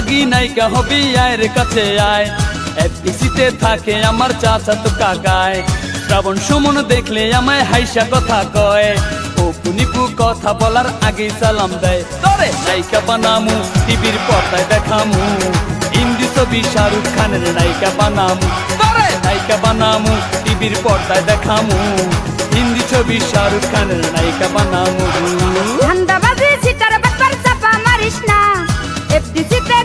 সোহাগী নায়িকা হবি আয়ের কাছে আয়। এফডিসিতে থাকে আমার চাচা তো কাকায়। শ্রাবণ সুমন দেখলে আমায় হাইসা কথা কয়। ও পুনিপু কথা বলার আগে সালাম দেয়। তরে নায়িকা বানামু, টিভির পর্দায় দেখামু। হিন্দি ছবি শাহরুখ খানের নায়িকা বানামু। তরে নায়িকা বানামু, টিভির পর্দায় দেখামু। হিন্দি ছবি শাহরুখ খানের নায়িকা বানামু। ধান্দাবাজি, সিটার ব্যাপার চাপা মারিস না। এফডিসিতে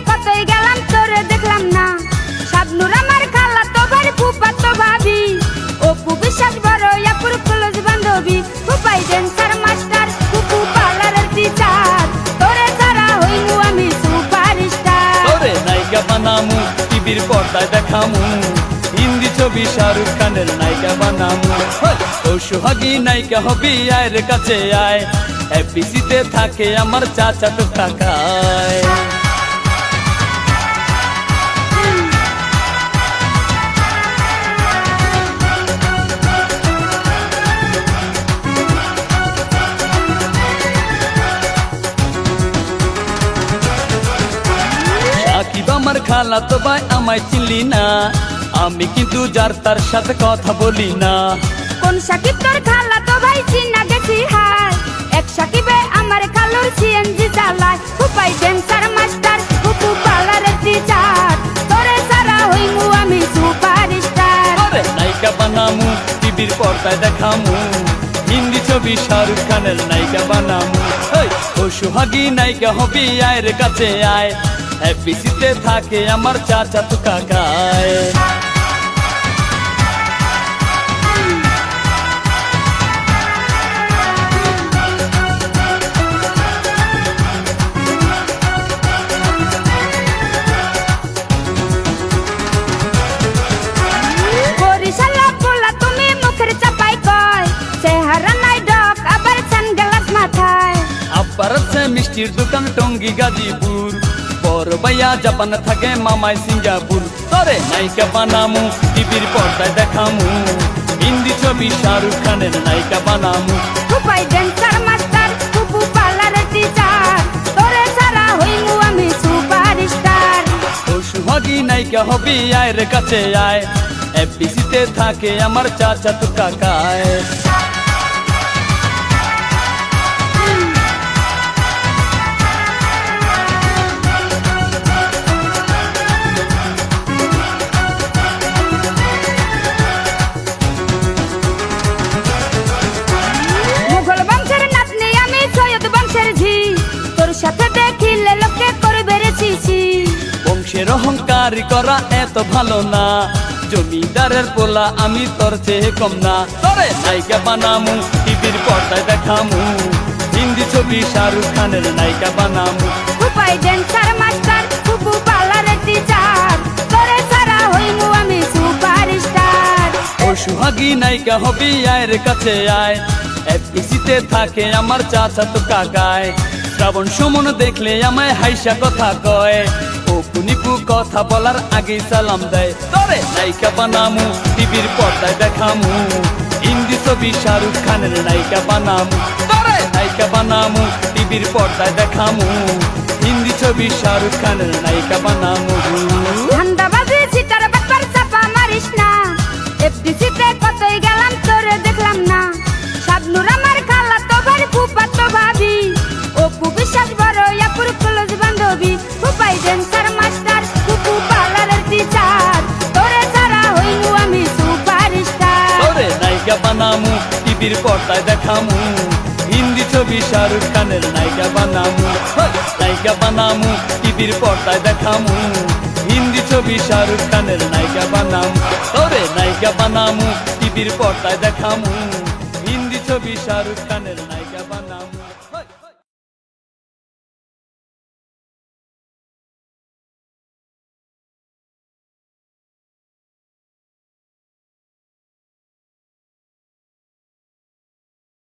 টিভির পর্দায় দেখামু। হিন্দি ছবি শাহরুখ খানের নায়িকা বানামু। সোহাগী নায়িকা হবি আয়ের কাছে আয়। এফবিসিতে থাকে আমার চাচা তো কাকায় আমার খালা তো ভাই আমায় চিনলি না। আমি কিন্তু যার তার সাথে কথা বলি না। কোন সাকিব তোর খালা তো ভাই চিনা গেছি হার এক সাকিবে আমার খালুর সিএনজি চালায়। ফুপাই ডেন্সার মাস্টার ফুপু পার্লারের টিচার তোরে সারা হইমু আমি সুপারস্টার তোরে নায়িকা বানামু টিভির পর্দায় দেখামু। হিন্দি ছবি শাহরুখ খানের নায়িকা বানামু। ওই, ও সোহাগী নায়িকা হবি আয়ের কাছে আয়। এফবিসিতে থাকে আমার চাচা তো কাকায় বরিশালা পোলা তুমি মুখের চাপাই কয় চেহারা নাই ডক আবার সানগ্লাস মাথায় আব্বার আছে মিষ্টির দোকান টঙ্গি গাজীপুর বড় ভাইয়া জাপান থাকে মামাই সিঙ্গাপুর। তরে নায়িকা বানামু টিভির পর্দায় দেখামু। হিন্দি ছবি শাহরুখ খানের নায়িকা বানামু। ফুপাই ডেন্সার মাস্টার ফুপু পার্লারের টিচার তোরে সারা হইমু আমি সুপারস্টার। ও সুহাগী নায়িকা হবি আয়ের কাছে আয়। এফবিসিতে থাকে আমার চাচা তো কাকায়। অহংকারী করা এত ভালো না। জমিদারের পোলা আমি তোর চেয়ে কম না। তরে নায়িকা বানামু টিভির পর্দায় দেখামু। হিন্দি ছবি শাহরুখ খানের নায়িকা বানামু। ফুপাই ডেন্সার মাস্টার ফুপু পার্লারের টিচার তোরে সারা হইমু আমি সুপারস্টার। ও সুহাগী নায়িকা হবি আয়ের কাছে আয়। এফডিসিতে থাকে আমার চাচা তো কাকায়। শ্রাবণ সুমন দেখলে আমায় হাইসা কথা কয়। পুনিপু কথা বলার আগে সালাম দেয়। তরে নায়িকা বানামু, টিভির পর্দায় দেখামু। হিন্দি ছবি শাহরুখ খানের নায়িকা বানামু। তরে নায়িকা বানামু, টিভির পর্দায় দেখামু। হিন্দি ছবি শাহরুখ খানের নায়িকা বানামু। ধান্দাবাজি, সিটার ব্যাপার চাপা মারিস না। এফডিসিতে টিভির পর্দায় দেখামু। হিন্দি ছবি শাহরুখ খানের নায়িকা বানামু। নায়িকা বানামু, টিভির পর্দায় দেখামু। হিন্দি ছবি শাহরুখ খানের নায়িকা বানামু। তবে নায়িকা বানামু, টিভির পর্দায় দেখামু। হিন্দি ছবি শাহরুখ খানের নায়িকা